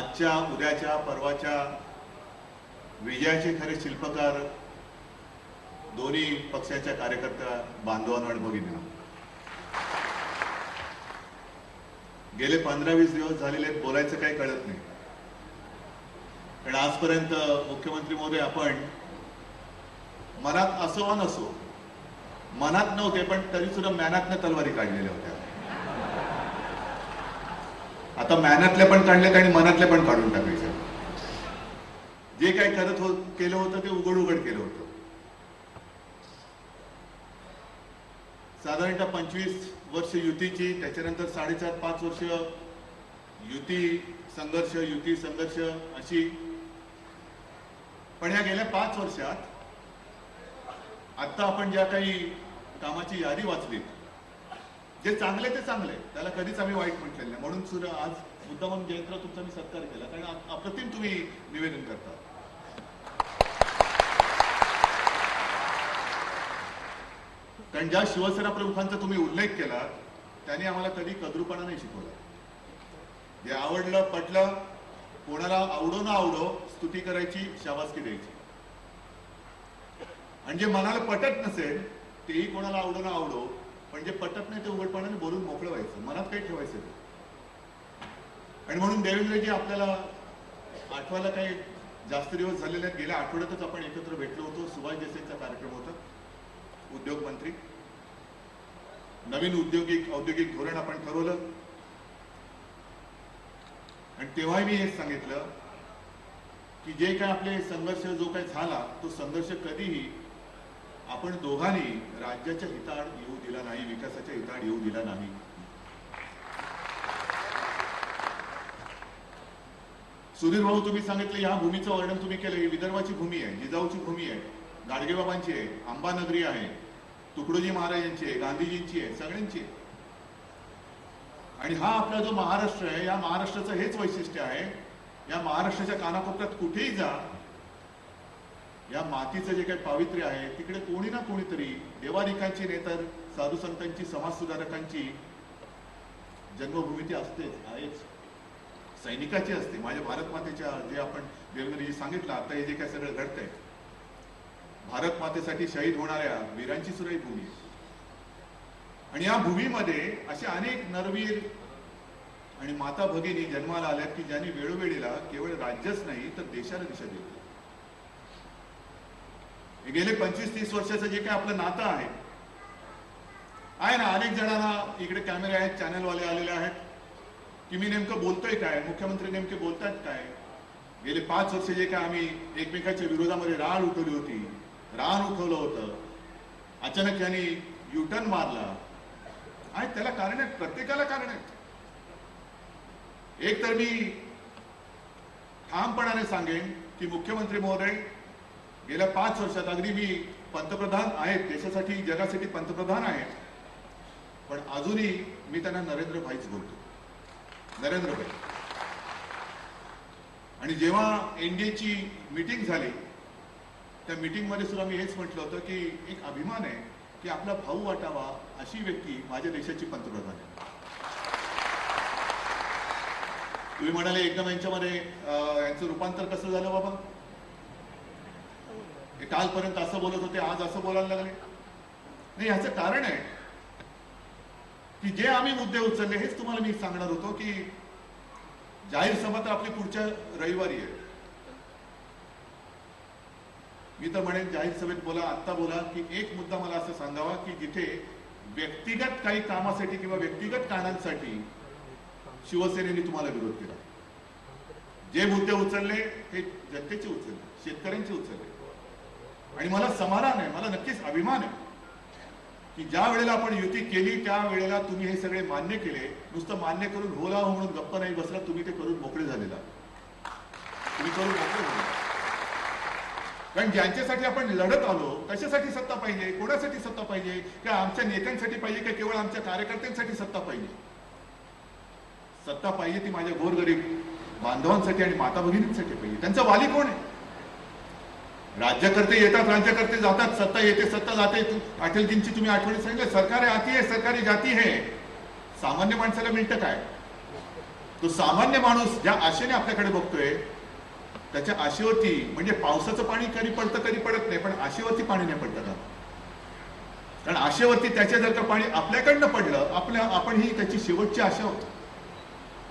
आजच्या उद्याच्या परवाच्या विजयाचे खरे शिल्पकार दोन्ही पक्षाच्या कार्यकर्त्या बांधवांवर आणि गेले पंधरा वीस दिवस झालेले बोलायचं काही कळत नाही. कारण आजपर्यंत मुख्यमंत्री महोदय आपण मनात असो वा नसो मनात नव्हते पण तरी सुद्धा मॅनातनं तलवारी काढलेल्या होत्या. आता मॅनातल्या पण काढल्यात आणि मनातल्या पण काढून टाकायच्या जे काही करत हो केलं होतं ते उघड उघड केलं होतं. साधारणतः पंचवीस वर्ष युतीची त्याच्यानंतर साडेचार पाच वर्ष युती संघर्ष युती संघर्ष अशी. पण या गेल्या पाच वर्षात आता आपण ज्या काही कामाची यादी वाचली जे चांगले ते चांगले. त्याला कधीच आम्ही वाईट म्हटलेलं नाही. म्हणून सुद्धा आज मुद्दामून जयंतराव तुमचा मी सत्कार केला. कारण अप्रतिम तुम्ही निवेदन करता. कारण ज्या शिवसेना प्रमुखांचा तुम्ही उल्लेख केला त्यांनी आम्हाला कधी कद्रूपणा नाही शिकवला. जे आवडलं पटलं कोणाला आवडो ना आवडो स्तुती करायची शाबासकी द्यायची. आणि जे मनाला पटत नसेल तेही कोणाला आवडो ना आवडो पण जे पटत नाही ते उघडपणाने बोलून मोकळं व्हायचं. मनात काही ठेवायचं आणि म्हणून देवेंद्रजी आपल्याला आठवायला काही जास्त दिवस झालेले आहेत. गेल्या आठवड्यातच आपण एकत्र भेटलो होतो. सुभाष देसाईचा कार्यक्रम होता. उद्योग मंत्री. नवीन औद्योगिक औद्योगिक धोरण आपण ठरवलं. आणि तेव्हाही मी हेच सांगितलं की जे काय आपले संघर्ष जो काही झाला तो संघर्ष कधीही आपण दोघांनी राज्याच्या हिताड येऊ दिला नाही विकासाच्या हिताड येऊ दिला नाही. सुधीर भाऊ तुम्ही सांगितलं या भूमीचं वर्णन तुम्ही केलं. ही विदर्भाची भूमी आहे जिजाऊची भूमी आहे गाडगेबाबांची आहे अंबानगरी आहे तुकडोजी महाराजांची आहे गांधीजींची आहे सगळ्यांची आहे. आणि हा आपला जो महाराष्ट्र आहे या महाराष्ट्राचं हेच वैशिष्ट्य आहे. या महाराष्ट्राच्या कानाकोपऱ्यात कुठेही जा या मातीचं जे काही पावित्र्य आहे तिकडे कोणी ना कोणीतरी देवारिकांची नाही तर साधू संतांची समाज सुधारकांची जन्मभूमी ती असतेच आहेच. सैनिकाची असते. माझ्या भारत मातेच्या जे आपण देवेंद्रजी सांगितलं आता हे जे काय सगळं घडतंय भारत मातेसाठी शहीद होणाऱ्या वीरांची सुद्धा ही भूमी आणि या भूमीमध्ये असे अनेक नरवीर आणि माता भगिनी जन्माला आल्यात की ज्यांनी वेळोवेळीला केवळ राज्यच नाही तर देशाला दिशा दिली. गेले पंचवीस तीस वर्षाचं जे काही आपलं नातं आहे आहे ना अनेक जणांना इकडे कॅमेरे आहेत चॅनलवाले आलेले आहेत. की मी नेमकं बोलतोय काय? मुख्यमंत्री नेमके बोलतात काय? गेले पाच वर्ष जे काय आम्ही एकमेकाच्या विरोधामध्ये राळ उठवली होती रान उठवलं होतं. अचानक यांनी युटर्न मारला. आणि त्याला कारण आहेत प्रत्येकाला कारण आहेत. एक तर मी ठामपणाने सांगेन की मुख्यमंत्री महोदय गेल्या पाच वर्षात अगदी मी पंतप्रधान आहेत देशासाठी जगासाठी पंतप्रधान आहेत पण अजूनही मी त्यांना नरेंद्र भाईच बोलतो. नरेंद्र भाई. आणि जेव्हा एनडीएची मीटिंग झाली त्या मीटिंगमध्ये सुद्धा मी हेच म्हटलं होतं की एक अभिमान आहे की आपला भाऊ वाटावा अशी व्यक्ती माझ्या देशाची पंतप्रधान आहे. तुम्ही म्हणाले एकदम यांच्यामध्ये यांचं रूपांतर कसं झालं बाबा? कालपर्यंत असं बोलत होते आज असं बोलायला लागले. नाही ह्याचं कारण आहे की जे आम्ही मुद्दे उचलले हेच तुम्हाला मी सांगणार होतो की जाहीर सभा तर आपली पुढच्या रविवारी आहे. मी तर म्हणेन जाहीर सभेत बोला आत्ता बोला की एक मुद्दा मला असं सांगावा की जिथे व्यक्तिगत काही कामासाठी किंवा व्यक्तिगत कारणांसाठी शिवसेनेने तुम्हाला विरोध केला. जे मुद्दे उचलले ते जनतेचे उचलले शेतकऱ्यांचे उचलले. आणि मला समाधान आहे मला नक्कीच अभिमान आहे की ज्या वेळेला आपण युती केली त्या वेळेला तुम्ही हे सगळे मान्य केले. नुसतं मान्य करून होला हो म्हणून गप्प नाही बसला तुम्ही ते करून मोकळे झालेला. तुम्ही करून मोकळे झाले कारण ज्यांच्यासाठी आपण लढत आलो कशासाठी सत्ता पाहिजे कोणासाठी सत्ता पाहिजे का आमच्या नेत्यांसाठी पाहिजे का केवळ आमच्या कार्यकर्त्यांसाठी सत्ता पाहिजे? सत्ता पाहिजे ती माझ्या गोरगरीब बांधवांसाठी आणि माता भगिनींसाठी पाहिजे. त्यांचा वाली कोण आहे? राज्यकर्ते येतात राज्यकर्ते जातात सत्ता येते सत्ता जाते. अटलजींची तुम्ही आठवणी सांगितलं सरकारी आती आहे सरकारी जाती आहे. सामान्य माणसाला मिळतं काय? तो सामान्य माणूस ज्या आशेने आपल्याकडे बघतोय त्याच्या आशेवरती म्हणजे पावसाचं पाणी कधी पडतं कधी पडत नाही पण आशेवरती पाणी नाही पडतं का? कारण आशेवरती त्याच्या जर का पाणी आपल्याकडनं पडलं आपल्या आपण ही त्याची शेवटची आशा होती.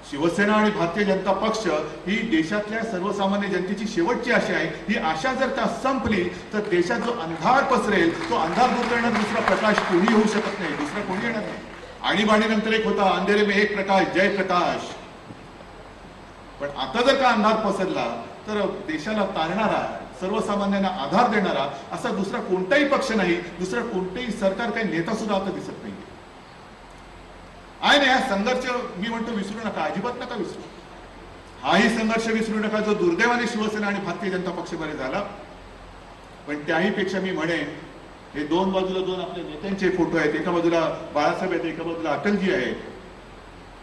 शिवसेना आणि भारतीय जनता पक्ष ही देशातल्या सर्वसामान्य जनतेची शेवटची आशा आहे. ही आशा जर का संपली तर देशात जो अंधार पसरेल तो अंधार दूर करण्यात दुसरा प्रकाश कोणी होऊ शकत नाही. दुसरा कोणी येणार नाही. आणीबाणीनंतर एक होता अंधेरे में एक प्रकाश जय प्रकाश. पण आता जर का अंधार पसरला तर देशाला तारणारा सर्वसामान्यांना आधार देणारा असा दुसरा कोणताही पक्ष नाही. दुसरा कोणताही सरकार काही नेता सुद्धा आता दिसत नाही. आहे ना हा संघर्ष मी म्हणतो विसरू नका अजिबात नका विसरू. हाही संघर्ष विसरू नका जो दुर्दैवाने शिवसेना आणि भारतीय जनता पक्षामध्ये झाला. पण त्याही पेक्षा मी म्हणेन हे दोन बाजूला दोन आपल्या नेत्यांचे फोटो आहेत. एका बाजूला बाळासाहेब आहेत एका बाजूला अटलजी आहेत.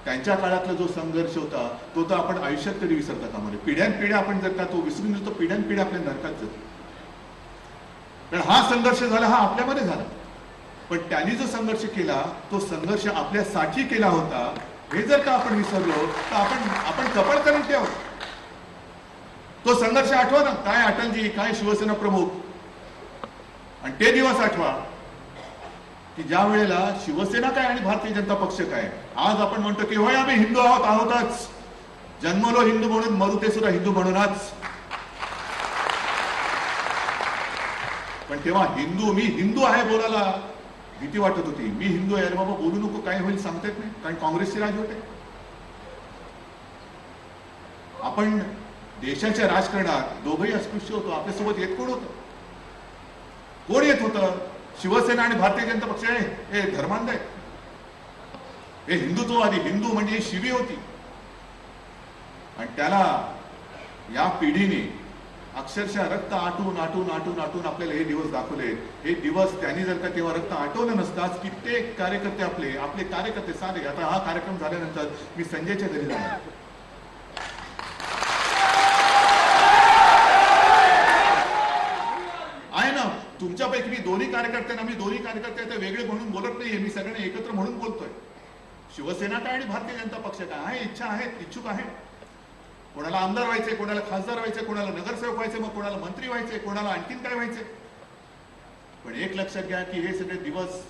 त्यांच्या काळातला जो संघर्ष होता तो तर आपण आयुष्यात तरी विसरता कामा पिढ्यानपिढ्या आपण जर का तो विसरून गेलो पिढ्यानपिढ्या आपल्या नरकात जातो कारण हा संघर्ष झाला हा आपल्यामध्ये झाला. पण त्यांनी जो संघर्ष केला तो संघर्ष आपल्यासाठी केला होता. हे जर का आपण विसरलो तर आपण आपण कपड करून ठेव. तो संघर्ष आठवा ना. काय अटलजी काय शिवसेना प्रमुख? आणि ते दिवस आठवा की ज्या वेळेला शिवसेना काय आणि भारतीय जनता पक्ष काय आज आपण म्हणतो की होय आम्ही हिंदू आहोत आहोतच. जन्मलो हिंदू म्हणून मरू ते सुद्धा हिंदू म्हणूनच. पण तेव्हा हिंदू मी हिंदू आहे बोलायला. भीती वाटत होती. मी हिंदू आहे अरे बाबा बोलू नको काय होईल सांगता येत नाही. कारण काँग्रेसचे राज होते. आपण देशाच्या राजकारणात दोघंही अस्पृश्य होतो. आपल्यासोबत येत कोण होतं? कोण येत होतं? शिवसेना आणि भारतीय जनता पक्ष आहे. हे धर्मांध आहे. हे हिंदुत्ववादी हिंदू म्हणजे ही शिवी होती. आणि त्याला या पिढीने अक्षरशः रक्त आटून आटून आटून आटून आपल्याला हे दिवस दाखवले. हे दिवस त्यांनी जर का तेव्हा रक्त आटवलं नसताच कित्येक कार्यकर्ते आपले आपले कार्यकर्ते सारे आता हा कार्यक्रम झाल्यानंतर मी संजयच्या घरी जाणार. आहे ना? तुमच्यापैकी मी दोन्ही कार्यकर्त्यांना मी दोन्ही कार्यकर्ते वेगळे म्हणून बोलत नाहीये. मी सगळ्यांना एकत्र म्हणून बोलतोय. शिवसेना काय आणि भारतीय जनता पक्ष काय? आहे इच्छा आहेत इच्छुक आहे? कोणाला आमदार व्हायचे कोणाला खासदार व्हायचे कोणाला नगरसेवक व्हायचे मग कोणाला मंत्री व्हायचे कोणाला आणखीन काय व्हायचे पण एक लक्षात घ्या की हे सगळे दिवस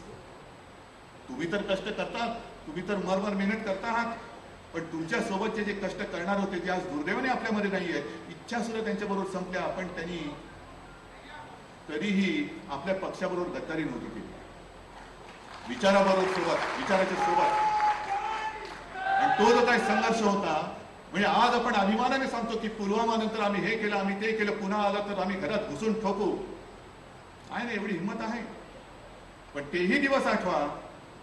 तुम्ही तर कष्ट करतात तुम्ही तर मरमर मेहनत करता आहात पण तुमच्या सोबतचे जे कष्ट करणार होते ते आज दुर्दैवाने आपल्यामध्ये नाही आहेत. इच्छा सुद्धा त्यांच्याबरोबर संपल्या पण त्यांनी तरीही आपल्या पक्षाबरोबर गद्दारी नव्हती केली. विचाराबरोबर सोबत विचाराच्या सोबत. आणि तो जो काही संघर्ष होता म्हणजे आज आपण अभिमानाने सांगतो की पुलवामा नंतर आम्ही हे केलं आम्ही ते केलं पुन्हा आला तर आम्ही घरात घुसून ठोकू. आहे ना एवढी हिंमत आहे. पण तेही दिवस आठवा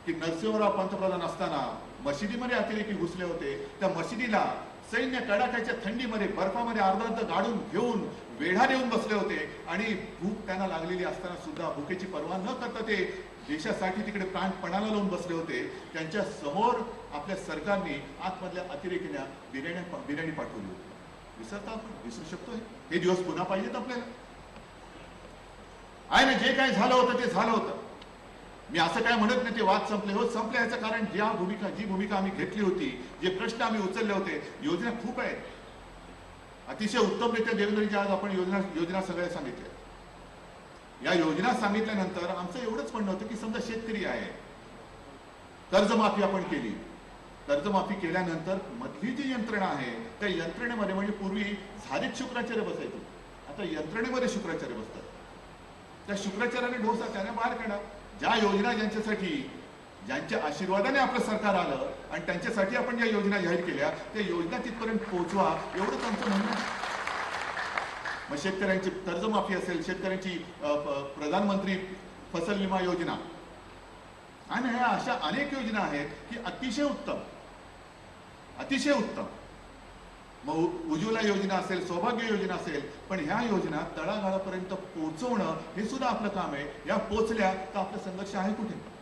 की नरसिंहराव पंतप्रधान असताना मशिदीमध्ये अतिरेकी घुसले होते. त्या मशिदीला सैन्य कडाक्याच्या थंडीमध्ये बर्फामध्ये अर्धा अर्ध गाडून घेऊन वेढा देऊन बसले होते. आणि भूक त्यांना लागलेली असताना सुद्धा भुकेची पर्वा न करता ते देशासाठी तिकडे प्राणपणाला लावून बसले होते. त्यांच्यासमोर आपल्या सरकारने आतमधल्या अतिरेकीला बिर्याणी बिर्याणी पाठवली होती. विसरता आपण? विसरू शकतो हे दिवस पुन्हा पाहिजेत आपल्याला. आहे ना जे काय झालं होतं ते झालं होतं. मी असं काय म्हणत नाही ते वाद संपले हो संपले याचं कारण ज्या भूमिका जी भूमिका आम्ही घेतली होती जे प्रश्न आम्ही उचलले होते योजना खूप आहेत. अतिशय उत्तमरित्या देवेंद्रजी आज आपण योजना योजना सगळ्या सांगितल्या. या योजना सांगितल्यानंतर आमचं एवढंच म्हणणं होतं की समजा शेतकरी आहे कर्जमाफी आपण केली. कर्जमाफी केल्यानंतर मधली जी यंत्रणा आहे त्या यंत्रणेमध्ये म्हणजे पूर्वी झालीच शुक्राचार्य बसायचे. आता यंत्रणेमध्ये शुक्राचार्य बसतात. त्या शुक्राचार्याने ढोसा त्याने बाहेर काढा ज्या योजना ज्यांच्यासाठी ज्यांच्या आशीर्वादाने आपलं सरकार आलं आणि त्यांच्यासाठी आपण ज्या योजना जाहीर केल्या त्या योजना तिथपर्यंत पोहोचवा एवढंच आमचं म्हणणं मग शेतकऱ्यांची कर्जमाफी असेल शेतकऱ्यांची प्रधानमंत्री फसल विमा योजना. आणि ह्या अशा अनेक योजना आहेत की अतिशय उत्तम. अतिशय उत्तम. मग उज्ज्वला योजना असेल सौभाग्य योजना असेल पण ह्या योजना तळागाळापर्यंत पोहोचवणं हे सुद्धा आपलं काम आहे. या पोचल्या तर आपला संघर्ष आहे कुठे?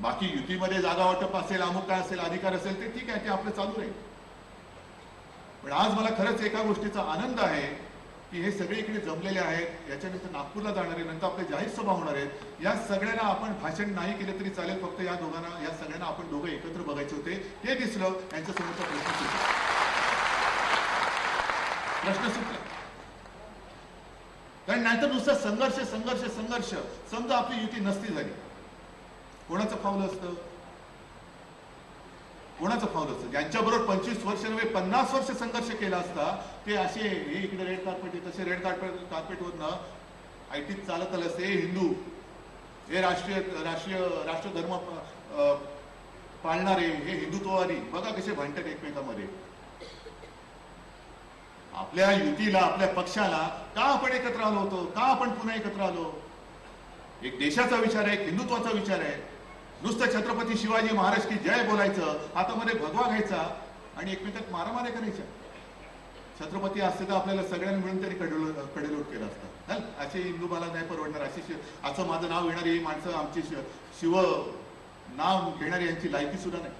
बाकी युतीमध्ये जागा वाटप असेल अमुक काय असेल अधिकार असेल ते ठीक आहे ते आपलं चालू राहील. पण आज मला खरंच एका गोष्टीचा आनंद आहे की हे सगळे इकडे जमलेले आहेत याच्यानंतर नागपूरला जाणार आहे नंतर आपल्या जाहीर सभा होणार आहेत या सगळ्यांना आपण भाषण नाही केलं तरी चालेल फक्त या दोघांना या सगळ्यांना आपण दोघं एकत्र बघायचे होते ते दिसलं यांच्यासमोरचा प्रश्न सुटला. प्रश्न सुटला. कारण नाहीतर नुसतं संघर्ष संघर्ष संघर्ष समजा आपली युती नसती झाली. कोणाचं फावलं असतं? कोणाचं फावलं असतं? ज्यांच्याबरोबर पंचवीस वर्ष नव्हे पन्नास वर्ष संघर्ष केला असता ते असे हे इकडे रेड कार्पेट तसे रेड कार्पेट कार्पेटवरनं आयटीत चालत आलं असते हे हिंदू. हे राष्ट्रीय राष्ट्रीय राष्ट्रधर्म अ, पाळणारे हे हिंदुत्ववादी. बघा कसे भांडतात एकमेकांमध्ये. आपल्या युतीला आपल्या पक्षाला का आपण एकत्र आलो होतो? का आपण पुन्हा एकत्र आलो? एक देशाचा विचार आहे एक हिंदुत्वाचा विचार आहे. नुसतं छत्रपती शिवाजी महाराज की जय बोलायचं हातामध्ये भगवा घ्यायचा आणि एकमेकात मारामाऱ्या करायच्या. छत्रपती असते तर आपल्याला सगळ्यांना मिळून त्यांनी कडेलो कडेलोट केलं असतं. असे हिंदू मला नाही परवडणार असे शिव असं माझं नाव घेणारी ही माणसं आमची शिव नाव घेणारी यांची लायकी सुद्धा नाही.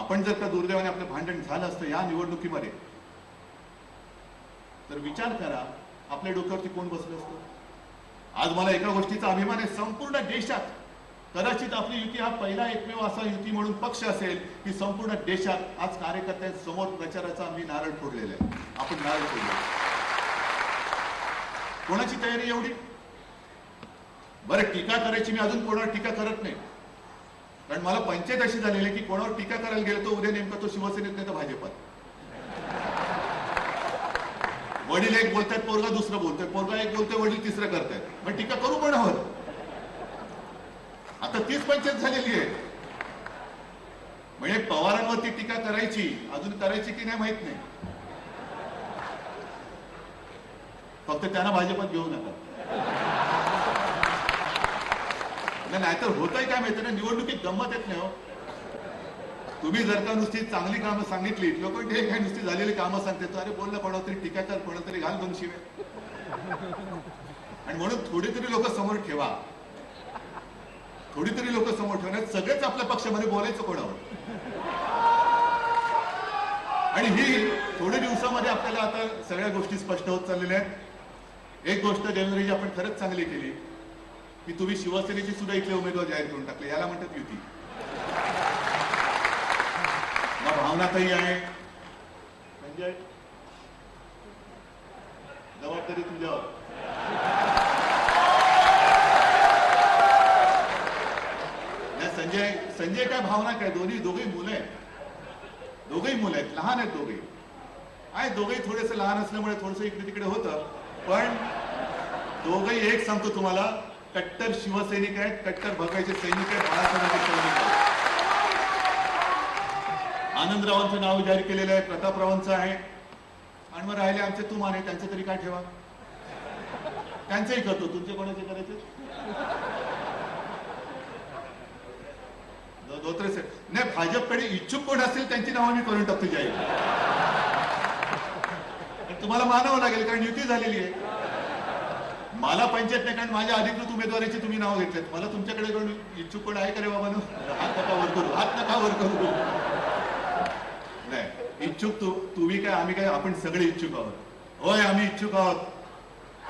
आपण जर का दुर्दैवाने आपलं भांडण झालं असतं या निवडणुकीमध्ये तर विचार करा आपल्या डोक्यावरती कोण बसलं असतं? आज मला एका गोष्टीचा अभिमान आहे संपूर्ण देशात कदाचित आपली युती हा पहिला एकमेव असा युती म्हणून पक्ष असेल की संपूर्ण देशात आज कार्यकर्त्यांसमोर प्रचाराचा मी नारळ फोडलेला आहे. आपण नारळ फोडले. कोणाची तयारी एवढी? बरं टीका करायची मी अजून कोणावर टीका करत नाही. कारण मला पंचायत अशी झालेली आहे की कोणावर टीका करायला गेलो तो उद्या नेमका तो शिवसेनेत नाही तर भाजपात. वडील एक बोलतात पोरगा दुसरं बोलतोय. पोरगा एक बोलतोय वडील तिसरं करतायत. मग टीका करू पण हवं आता तीच पंचायत झालेली आहे. म्हणजे पवारांवरती टीका करायची अजून करायची की नाही माहीत नाही. फक्त त्यांना भाजपात घेऊ नका. नाही, नाहीतर होतंय काय माहिती ना निवडणुकीत गंमत येत नाही हो. तुम्ही जर का नुसती चांगली कामं सांगितली लोक ते काय नुसती झालेली कामं सांगते तो अरे बोललं ना तरी टीका कर पडा तरी घाल दोन शिवे आणि म्हणून थोडी तरी लोक समोर ठेवा. थोडीतरी लोक समोर ठेवण्यात सगळेच आपल्या पक्षामध्ये बोलायचं कोणावर? आणि ही थोड्या दिवसामध्ये आपल्याला आता सगळ्या गोष्टी स्पष्ट होत चाललेल्या आहेत. एक गोष्ट देवेंद्रजी आपण खरंच चांगली केली. की तुम्ही शिवसेनेची सुद्धा इथले उमेदवार जाहीर करून टाकले. याला म्हणतात युती. भावनातही आहे. म्हणजे जबाबदारी तुझ्यावर संजय संजय काय भावना काय? दोन्ही दोघही मुलं आहेत. दोघही मुलं आहेत. लहान आहेत दोघे आहे दोघेही थोडेसे लहान असल्यामुळे थोडस इकडे तिकडे होतं. पण दोघही एक सांगतो तुम्हाला कट्टर शिवसैनिक आहेत कट्टर भगायचे सैनिक आहेत बाळासाहेबांचे सैनिक आहेत. आनंदरावांचं नाव जाहीर केलेलं आहे प्रतापरावांचं आहे. आणि मग राहिले आमचे तू माने त्यांचं तरी काय ठेवा? त्यांचंही करतो. तुमचे कोणाचे करायचे दो- धोत्रे साहेब. नाही भाजपकडे इच्छुक कोण असेल त्यांची नावं मी करून टाकतो जाहीर पण तुम्हाला मानावं लागेल कारण युती झालेली आहे. मला पंचायत नाही कारण माझ्या अधिकृत उमेदवाराची तुम्ही नाव घेतलेत. मला तुमच्याकडे कोण इच्छुक कोण आहे का रे बाबा हात नका वर करू हात नका वर करू. नाही इच्छुक तू तुम्ही काय आम्ही काय आपण सगळे इच्छुक आहोत. होय आम्ही इच्छुक आहोत.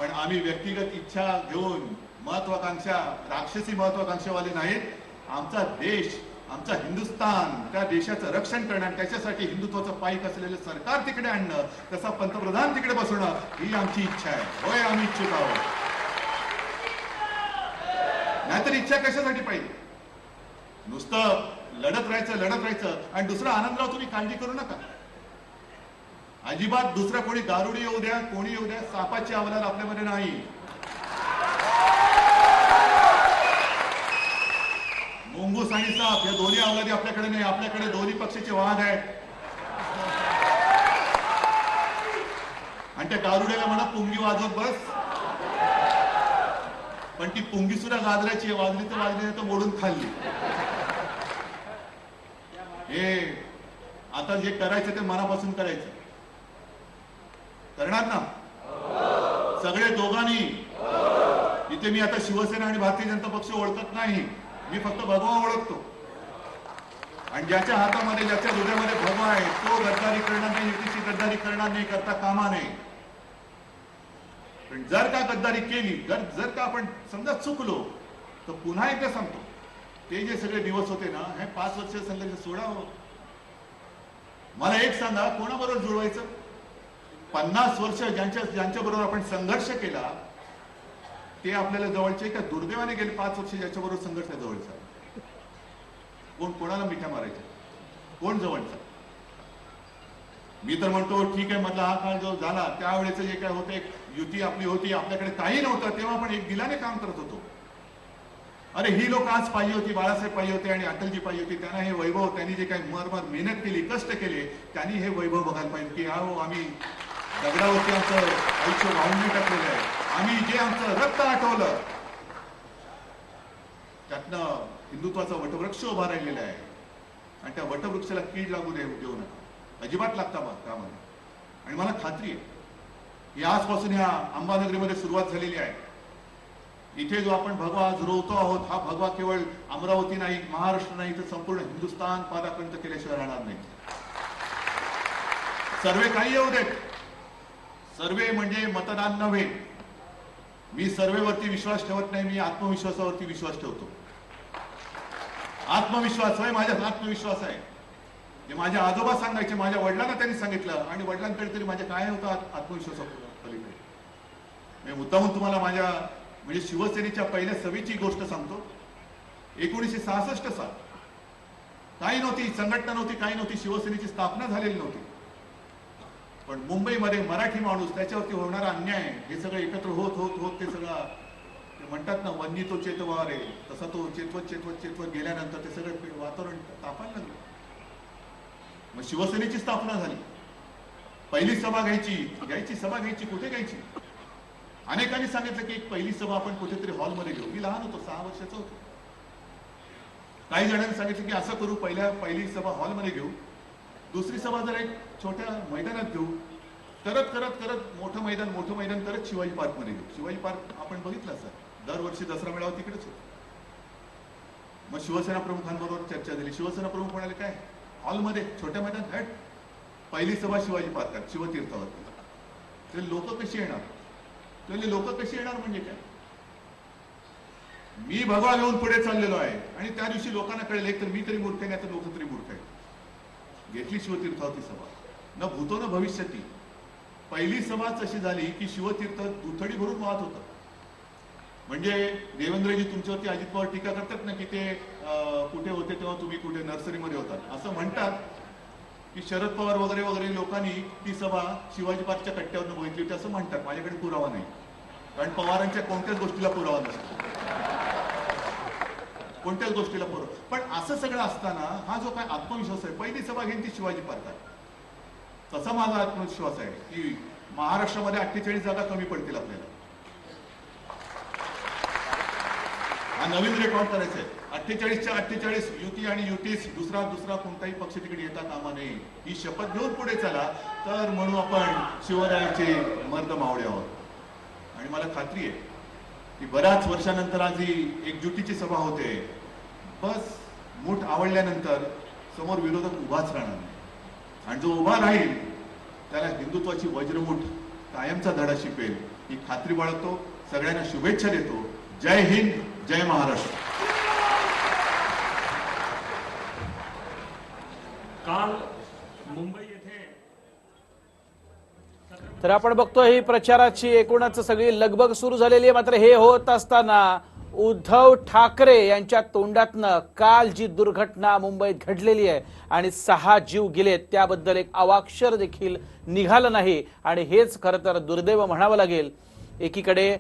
पण आम्ही व्यक्तिगत इच्छा घेऊन महत्वाकांक्षा राक्षसी महत्वाकांक्षावाले नाहीत. आमचा देश आमचा हिंदुस्थान त्या देशाचं रक्षण करणं त्याच्यासाठी हिंदुत्वाचं पाईक असलेलं सरकार तिकडे आणणं तसा पंतप्रधान तिकडे बसवणं ही आमची इच्छा आहे. होय आम्ही इच्छुक आहोत. नाहीतर इच्छा कशासाठी पाहिजे? नुसतं लढत राहायचं लढत राहायचं आणि दुसरा आनंदराव तुम्ही काळजी करू नका. अजिबात दुसरा कोणी दारुडी येऊ द्या कोणी येऊ द्या सापाची अवलाद आपल्यामध्ये नाही. सांगितलं या दोन्ही अवलादी आपल्याकडे नाही आपल्याकडे दोन्ही पक्षाचे वाद आहेत. आणि त्या गारुड्याला म्हणा पुंगी वाजवत बस. पण ती पुंगी सुद्धा गाजराची वाजली तर वाजली तर मोडून खाल्ली. हे आता जे करायचं ते मनापासून करायचं. करणार ना? सगळे दोघांनी. इथे मी आता शिवसेना आणि भारतीय जनता पक्ष ओळखत नाही. मी फक्त भगवा ओळखतो. आणि ज्याच्या हातामध्ये ज्याच्या हृदयामध्ये भगवा आहे तो गद्दारी करणार नाही युतीची गद्दारी करणार नाही करता कामा नाही पण जर का गद्दारी केली जर जर का आपण समजा चुकलो तर पुन्हा एकदा सांगतो ते जे सगळे दिवस होते ना हे पाच वर्ष संघर्ष सोडावं हो. मला एक सांगा कोणाबरोबर जुळवायचं? पन्नास वर्ष ज्यांच्या ज्यांच्या बरोबर आपण संघर्ष केला ते आपल्याला जवळचे का दुर्दैवाने गेले पाच वर्ष ज्याच्या बरोबर संघर्ष जवळचा. कोण कोणाला मिठ्या मारायच्या? कोण जवळचा? मी तर म्हणतो ठीक आहे मधला हा काळ जो झाला त्यावेळेच जे काय होते युती आपली होती आपल्याकडे काही नव्हतं तेव्हा आपण एक दिलाने काम करत होतो. अरे ही लोक आज पाहिजे होती बाळासाहेब पाहिजे होते आणि अटलजी पाहिजे होती त्यांना हे वैभव त्यांनी जे काही मरमर मेहनत केली कष्ट केले त्यांनी हे वैभव बघायला पाहिजे की हा आम्ही दगडावरती आमचं आयुष्य वाहून टाकलेलं आहे. आम्ही जे आमचं रक्त आठवलं त्यातनं हिंदुत्वाचा वटवृक्ष उभा राहिलेला आहे. आणि त्या वटवृक्षाला कीड लागू दे देऊ नका. अजिबात लागता बा कामध्ये आणि मला खात्री आहे की आजपासून ह्या अंबानगरीमध्ये सुरुवात झालेली आहे. इथे जो आपण भगवा आज रोवतो आहोत हा भगवा केवळ अमरावती नाही महाराष्ट्र नाही तर संपूर्ण हिंदुस्थान पादापर्यंत केल्याशिवाय राहणार नाही. सर्वे काही येऊ देत. सर्वे म्हणजे मतदान नव्हे. मी सर्वेवरती विश्वास ठेवत नाही मी आत्मविश्वासावरती विश्वास ठेवतो. आत्मविश्वास होय माझ्यात आत्मविश्वास आहे. जे माझ्या आजोबा सांगायचे माझ्या वडिलांना त्यांनी सांगितलं आणि वडिलांकडे तरी माझ्या काय होता आत्मविश्वास पलीकडे मी मुद्दामून तुम्हाला माझ्या म्हणजे शिवसेनेच्या पहिल्या सभेची गोष्ट सांगतो. एकोणीसशे सहासष्ट साल. काही नव्हती संघटना नव्हती काही नव्हती शिवसेनेची स्थापना झालेली नव्हती. पण मुंबईमध्ये मराठी माणूस त्याच्यावरती होणारा अन्याय हे सगळं एकत्र होत होत होत ते सगळं ते म्हणतात ना वन्नी तो चेतवा रे तसा तो चेतवत चेतवत चेतवत गेल्यानंतर ते सगळं वातावरण तापायला लागलं. मग शिवसेनेची स्थापना झाली. पहिली सभा घ्यायची घ्यायची सभा घ्यायची कुठे घ्यायची? अनेकांनी सांगितलं की एक पहिली सभा आपण कुठेतरी हॉलमध्ये घेऊ. मी लहान होतो सहा वर्षाचा होतो. काही जणांनी सांगितलं की असं करू पहिल्या पहिली सभा हॉलमध्ये घेऊ. दुसरी सभा जर एक छोट्या मैदानात घेऊ करत करत करत मोठं मैदान मोठं मैदान करत शिवाजी पार्कमध्ये घेऊ. शिवाजी पार्क आपण बघितलं सर दरवर्षी दसरा मेळावा तिकडेच होतो. मग शिवसेना प्रमुखांबरोबर चर्चा झाली. शिवसेना प्रमुख म्हणाले काय? हॉलमध्ये छोट्या मैदान हॅट. पहिली सभा शिवाजी पार्कात शिवतीर्थावर ते लोक कशी येणार? ते लोक कशी येणार म्हणजे काय? मी भगवा घेऊन पुढे चाललेलो आहे. आणि त्या दिवशी लोकांना कळेल एक तर मी तरी मूर्ख आहे नाही तर लोक तरी मूर्ख आहे घेतली शिवतीर्थावरती सभा न भूतो न भविष्यती. पहिली सभा अशी झाली की शिवतीर्थ दुथडी भरून वाहत होतं. म्हणजे देवेंद्रजी तुमच्यावरती अजित पवार टीका करतात ना की ते कुठे होते तेव्हा तुम्ही कुठे नर्सरीमध्ये होतात. असं म्हणतात की शरद पवार वगैरे वगैरे लोकांनी ती सभा शिवाजी पार्कच्या कट्ट्यावरून बघितली होती असं म्हणतात. माझ्याकडे पुरावा नाही. कारण पवारांच्या कोणत्याच गोष्टीला पुरावा नसतो. कोणत्याच गोष्टीला पुरावा पण असं सगळं असताना हा जो काय आत्मविश्वास आहे पहिली सभा घेईन ती शिवाजी पार्कात. तसा माझा आत्मविश्वास आहे की महाराष्ट्रामध्ये अठ्ठेचाळीस जागा कमी पडतील आपल्याला. हा नवीन रेकॉर्ड करायचा आहे अठ्ठेचाळीसच्या अठ्ठेचाळीस युती आणि युतीस दुसरा दुसरा कोणताही पक्ष तिकडे येता कामा नये. ही शपथ घेऊन पुढे चला. तर म्हणू आपण शिवरायाचे मर्द मावळे आहोत. आणि मला खात्री आहे की बऱ्याच वर्षानंतर आज ही एकजुटीची सभा होते. बस मूठ आवडल्यानंतर समोर विरोधक उभाच राहणार नाही. आणि जो उभा राहील त्याला हिंदुत्वाची वज्रमुठ कायमचा धडा शिकवेल ही खात्री बाळगतो. सगळ्यांना शुभेच्छा देतो. जय हिंद जय महाराष्ट्र. काल मुंबई येथे तर आपण बघतोय ही प्रचाराची एकूणच सगळी लगबग सुरू झालेली आहे. मात्र हे होत असताना उद्धव ठाकरे यांच्या तोंडातनं काल जी दुर्घटना मुंबईत घडलेली आहे आणि सहा जीव गेलेत त्याबद्दल एक अवाक्षर देखील निघालं नाही. आणि हेच खरं तर दुर्दैव म्हणावं लागेल. एकीकडे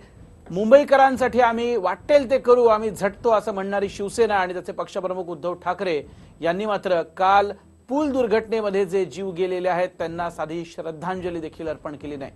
मुंबईकरांसाठी आम्ही वाटेल ते करू आम्ही झटतो असं म्हणणारी शिवसेना आणि त्याचे पक्षप्रमुख उद्धव ठाकरे यांनी मात्र काल पूल दुर्घटनेमध्ये जे जीव गेलेले आहेत त्यांना साधी श्रद्धांजली देखील अर्पण केली नाही.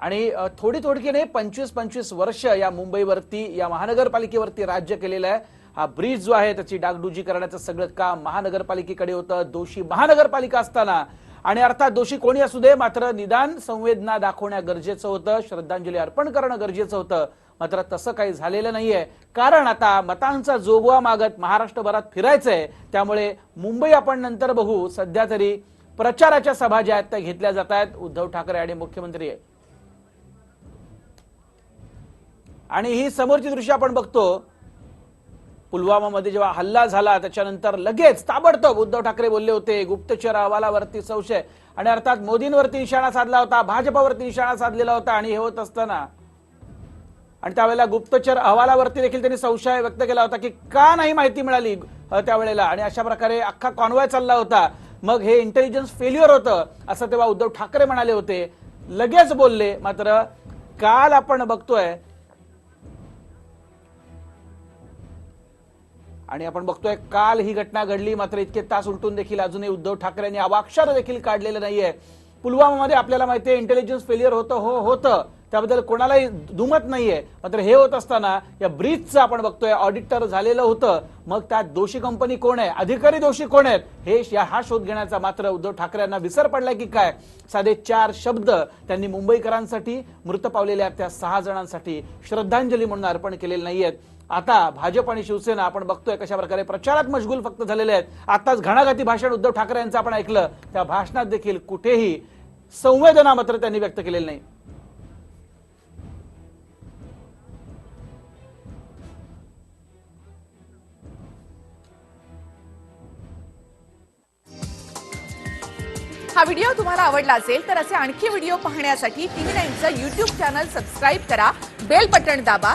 आणि थोडी थोडकी नाही पंचवीस पंचवीस वर्ष या मुंबईवरती या महानगरपालिकेवरती राज्य केलेलं आहे. हा ब्रिज जो आहे त्याची डागडुजी करण्याचं सगळं काम महानगरपालिकेकडे होतं. दोषी महानगरपालिका असताना आणि अर्थात दोषी कोणी असू दे मात्र निदान संवेदना दाखवणं गरजेचं होतं श्रद्धांजली अर्पण करणं गरजेचं होतं. मात्र तसं काही झालेलं नाहीये. कारण आता मतांचा जोगवा मागत महाराष्ट्रभरात फिरायचंय. त्यामुळे मुंबई आपण नंतर बघू. सध्या तरी प्रचाराच्या सभा ज्या आहेत त्या घेतल्या जात आहेत. उद्धव ठाकरे आणि मुख्यमंत्री आणि ही समोरची दृश्य आपण बघतो. पुलवामामध्ये जेव्हा हल्ला झाला त्याच्यानंतर लगेच ताबडतोब उद्धव ठाकरे बोलले होते गुप्तचर अहवालावरती संशय. आणि अर्थात मोदींवरती निशाणा साधला होता भाजपावरती निशाणा साधलेला होता आणि हे होत असताना. आणि त्यावेळेला गुप्तचर अहवालावरती देखील त्यांनी संशय व्यक्त केला होता की का नाही माहिती मिळाली त्यावेळेला. आणि अशा प्रकारे अख्खा कॉन्वॉय चालला होता. मग हे इंटेलिजन्स फेल्युअर होतं असं तेव्हा उद्धव ठाकरे म्हणाले होते. लगेच बोलले मात्र काल आपण बघतोय आणि आपण बघतोय काल ही घटना घडली मात्र इतके तास उलटून देखील अजूनही उद्धव ठाकरेंनी अवाक्षर देखील काढलेलं नाहीये. पुलवामामध्ये आपल्याला माहितीये इंटेलिजन्स फेलियर होतं हो होतं. त्याबद्दल कोणालाही दुमत नाहीये. मात्र हे होत असताना या ब्रीजचं आपण बघतोय ऑडिटर झालेलं होतं. मग त्यात दोषी कंपनी कोण आहे? अधिकारी दोषी कोण आहेत? हे या- हा शोध घेण्याचा मात्र उद्धव ठाकरे यांना विसर पडलाय की काय? साधे चार शब्द त्यांनी मुंबईकरांसाठी मृत पावलेल्या त्या सहा जणांसाठी श्रद्धांजली म्हणून अर्पण केलेले नाहीयेत. आता भाजप आणि शिवसेना आपण बघतोय कशा प्रकारे प्रचारात मशगूल फक्त झालेले आहेत. आताच घणाघाती भाषण उद्धव ठाकरे यांचं आपण ऐकलं. त्या भाषणात देखील कुठेही संवेदना मात्र त्यांनी व्यक्त केलेली नाही. हा व्हिडिओ तुम्हाला आवडला असेल तर असे आणखी व्हिडिओ पाहण्यासाठी टीव्ही नाईनचं युट्यूब चॅनल सबस्क्राईब करा. बेल बटण दाबा.